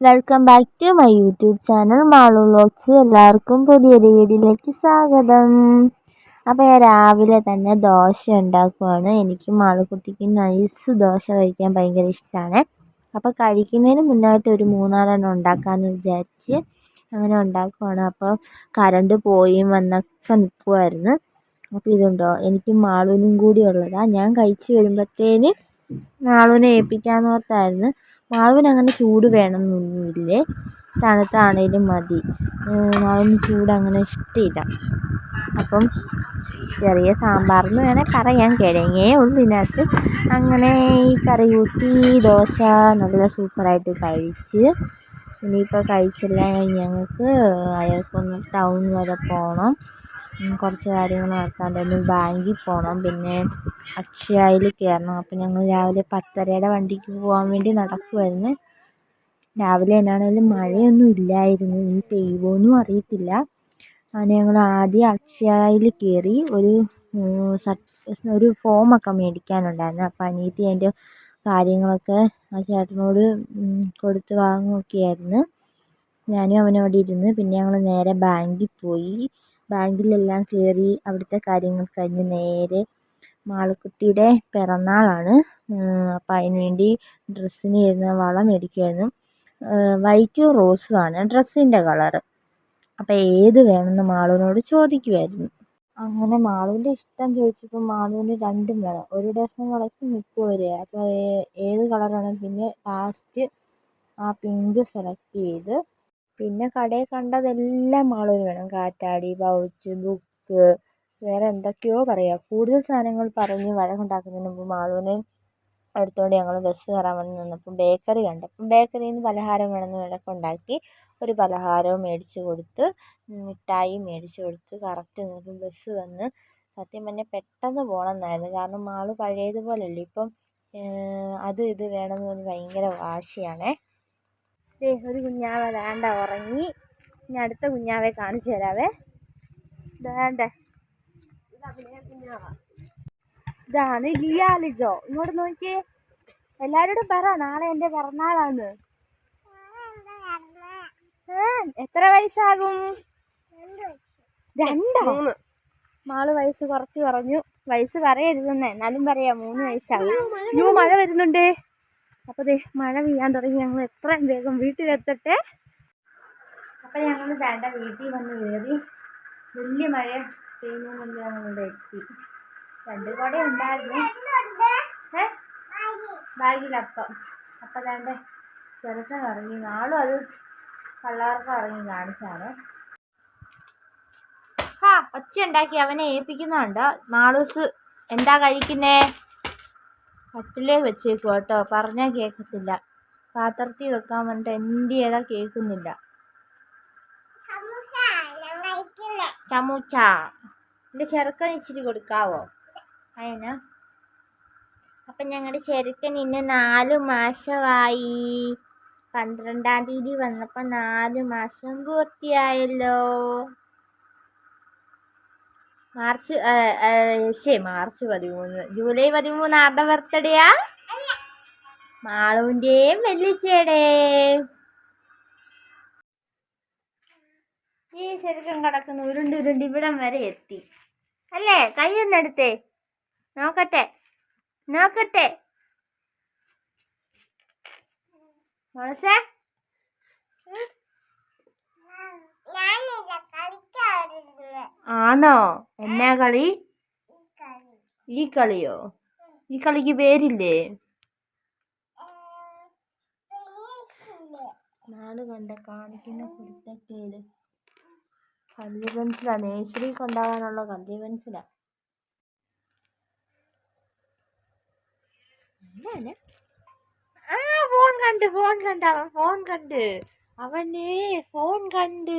Welcome back to my YouTube channel Malu vlogs എല്ലാവർക്കും പുതിയൊരു വീഡിയോയിലേക്ക് സ്വാഗതം. അപ്പോൾ ഞാൻ രാവിലെ തന്നെ ദോശ ഉണ്ടാക്കുവാണ്. എനിക്ക് മാളുക്കുട്ടിക്ക് നൈസ് ദോശ കഴിക്കാൻ ഭയങ്കര ഇഷ്ടമാണ് അപ്പോൾ കഴിക്കുന്നതിന് മുന്നായിട്ട് ഒരു മൂന്നാലെണ്ണം ഉണ്ടാക്കാമെന്ന് വിചാരിച്ച് അങ്ങനെ ഉണ്ടാക്കുവാണ്. അപ്പോൾ കറണ്ട് പോയി വന്നൊക്കെ നിൽക്കുമായിരുന്നു അപ്പോൾ ഇതുണ്ടോ? എനിക്ക് മാളുവിനും കൂടി ഉള്ളതാണ് ഞാൻ കഴിച്ച് വരുമ്പോഴത്തേന് മാളുവിനെ ഏൽപ്പിക്കാമെന്ന് അങ്ങനെ ചൂട് വേണമെന്നൊന്നുമില്ല തണുത്താണേലും മതി. മാവിന് ചൂട് അങ്ങനെ ഇഷ്ടമില്ല അപ്പം ചെറിയ സാമ്പാറെന്ന് വേണേൽ പറയാം കിഴങ്ങേ ഉള്ളൂ ഇതിനകത്ത്. അങ്ങനെ ഈ കറി കൂട്ടി ദോശ നല്ല സൂപ്പറായിട്ട് കഴിച്ച് ഇനിയിപ്പോൾ കഴിച്ചെല്ലാം ഞങ്ങൾക്ക് അയാൾക്കൊന്ന് ടൗൺ വരെ പോകണം കുറച്ച് കാര്യങ്ങൾ നടക്കാനുണ്ടായിരുന്നു ബാങ്കിൽ പോകണം പിന്നെ അക്ഷയയിൽ കയറണം. അപ്പോൾ ഞങ്ങൾ രാവിലെ പത്തരയുടെ വണ്ടിക്ക് പോകാൻ വേണ്ടി നടക്കുമായിരുന്നു രാവിലെ എന്നാണേലും മഴയൊന്നും ഇല്ലായിരുന്നു. ഇനി പെയ്യുമോയെന്നും അറിയത്തില്ല. അങ്ങനെ ഞങ്ങൾ ആദ്യം അക്ഷയയിൽ കയറി ഒരു ഒരു ഫോമൊക്കെ മേടിക്കാനുണ്ടായിരുന്നു. അപ്പോൾ അനിയത്തി അതിന്റെ കാര്യങ്ങളൊക്കെ ആ ചേട്ടനോട് കൊടുത്ത് വാങ്ങുകയൊക്കെയായിരുന്നു ഞാനും അവനും അവിടെ ഇരുന്ന് പിന്നെ ഞങ്ങൾ നേരെ ബാങ്കിൽ പോയി. ബാങ്കിലെല്ലാം കയറി അവിടുത്തെ കാര്യങ്ങൾ കഴിഞ്ഞ് നേരെ മാളുക്കുട്ടിയുടെ പിറന്നാളാണ്. അപ്പം അതിന് വേണ്ടി ഡ്രസ്സിന് ചേരുന്ന വള മേടിക്കുമായിരുന്നു വൈറ്റും റോസും ആണ് ഡ്രസ്സിന്റെ കളറ്. അപ്പം ഏത് വേണമെന്ന് മാളുവിനോട് ചോദിക്കുമായിരുന്നു അങ്ങനെ മാളുവിന്റെ ഇഷ്ടം ചോദിച്ചപ്പോൾ മാളുവിന് രണ്ടും വേണം. ഒരു ഡസൻ വളയ്ക്ക് മുപ്പത് രൂപ അപ്പോൾ ഏത് കളറാണ് പിന്നെ ലാസ്റ്റ് ആ പിങ്ക് സെലക്ട് ചെയ്ത് പിന്നെ കടയിൽ കണ്ടതെല്ലാം മാളുവിന് വേണം. കാറ്റാടി പൗച്ച് ബുക്ക് വേറെ എന്തൊക്കെയോ പറയുക കൂടുതൽ സാധനങ്ങൾ പറഞ്ഞ് വഴക്കുണ്ടാക്കുന്നതിന് മുമ്പ് മാളുവിനെ എടുത്തുകൊണ്ട് ഞങ്ങൾ ബസ് കയറാൻ വേണ്ടി നിന്നപ്പോൾ ബേക്കറി കണ്ടപ്പോൾ ബേക്കറിയിൽ നിന്ന് പലഹാരം വേണമെന്ന് വഴക്കുണ്ടാക്കി ഒരു പലഹാരവും മേടിച്ച് കൊടുത്ത് മിഠായിയും മേടിച്ച് കൊടുത്ത് കറക്റ്റ് നിന്നപ്പം ബസ് വന്ന് സത്യം പറഞ്ഞാൽ പെട്ടെന്ന് പോകണമെന്നായിരുന്നു കാരണം മാളു പഴയതുപോലെയല്ല ഇപ്പം അത് ഇത് വേണമെന്ന് പറഞ്ഞ് ഭയങ്കര വാശിയാണേ. ദേ ഒരു കുഞ്ഞാവ വേണ്ട ഉറങ്ങി. ഇനി അടുത്ത കുഞ്ഞാവെ കാണിച്ചു തരാവേ. വേണ്ടേ ഇതാണ് ലിയാലിജോ ഇങ്ങോട്ട് നോക്കിയേ. എല്ലാരോടും പറ നാളെ എന്റെ പിറന്നാളാണ്. എത്ര വയസ്സാകും? രണ്ടോ? മാൾ വയസ്സ് കുറച്ച് കുറഞ്ഞു. വയസ്സ് പറയരുതെന്നേ. എന്നാലും പറയാം മൂന്ന് വയസ്സാകും. ന്യൂ മഴ വരുന്നുണ്ട്. അപ്പോൾ ദേ മഴ പെയ്യാൻ തുടങ്ങി. ഞങ്ങൾ എത്രയും വേഗം വീട്ടിലെത്തട്ടെ. അപ്പൊ ഞങ്ങൾ വേണ്ട വീട്ടിൽ വന്ന് കയറി. വലിയ മഴ പെയ്യുന്നതിന് ഞങ്ങളിവിടെ എത്തി. രണ്ട് കൂടെ ഉണ്ടായിരുന്നു. ബാഗിലപ്പം അപ്പം. വേണ്ട ചെറുക്കൻ ഇറങ്ങി. നാളും അത് കള്ളാർക്കം ഇറങ്ങി കാണിച്ചാണ്. ഹാ ഒച്ച ഉണ്ടാക്കി അവനെ ഏൽപ്പിക്കുന്നുണ്ട്. മാളൂസ് എന്താ കഴിക്കുന്നേ? കട്ടിലേ വെച്ചേക്കും കേട്ടോ. പറഞ്ഞാൽ കേൾക്കത്തില്ല പാത്രത്തിൽ വെക്കാൻ വേണ്ടിട്ട് എന്ത് ചെയ്താൽ കേൾക്കുന്നില്ല. ചമൂച്ച എന്റെ ചെറുക്കൻ ഇച്ചിരി കൊടുക്കാവോ? അതിനാ അപ്പം ഞങ്ങളുടെ ചെറുക്കൻ ഇന്ന് നാല് മാസമായി പന്ത്രണ്ടാം തീയതി വന്നപ്പോൾ നാല് മാസം പൂർത്തിയായല്ലോ. മാർച്ച് ശരി മാർച്ച് പതിമൂന്ന്. ജൂലൈ പതിമൂന്ന് ആരുടെ ബർത്ത്ഡേയാ? മാളുവിന്റെയും വെല്ലിച്ചയുടെയും ഈ ശരിക്കും കിടക്കുന്നു ഉരുണ്ട് ഉരുണ്ട് ഇവിടം വരെ എത്തി. അല്ലേ? കയ്യൊന്നെടുത്തേ നോക്കട്ടെ. നോക്കട്ടെ. മനസ്സേ ആണോ? എന്നാ കളി? ഈ കളിയോ? ഈ കളിക്ക് പേരില്ലേ? നാട് കണ്ട കാണിക്കുന്ന കുരുത്തക്കേട്. കല്ലി പെൻസിലാ. നേഴ്സറി കൊണ്ടാകാനുള്ള കല്ലി പെൻസിലാ. ആ ഫോൺ കണ്ട് ഫോൺ കണ്ട് അവൻ ഫോൺ കണ്ട്. അവനെ ഫോൺ കണ്ട്.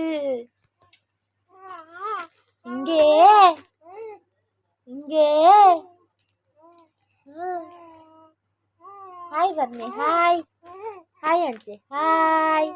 இங்கே. இங்கே. ஹாய் பர்னே ஹாய் ஹாய் அஞ்சு ஹாய்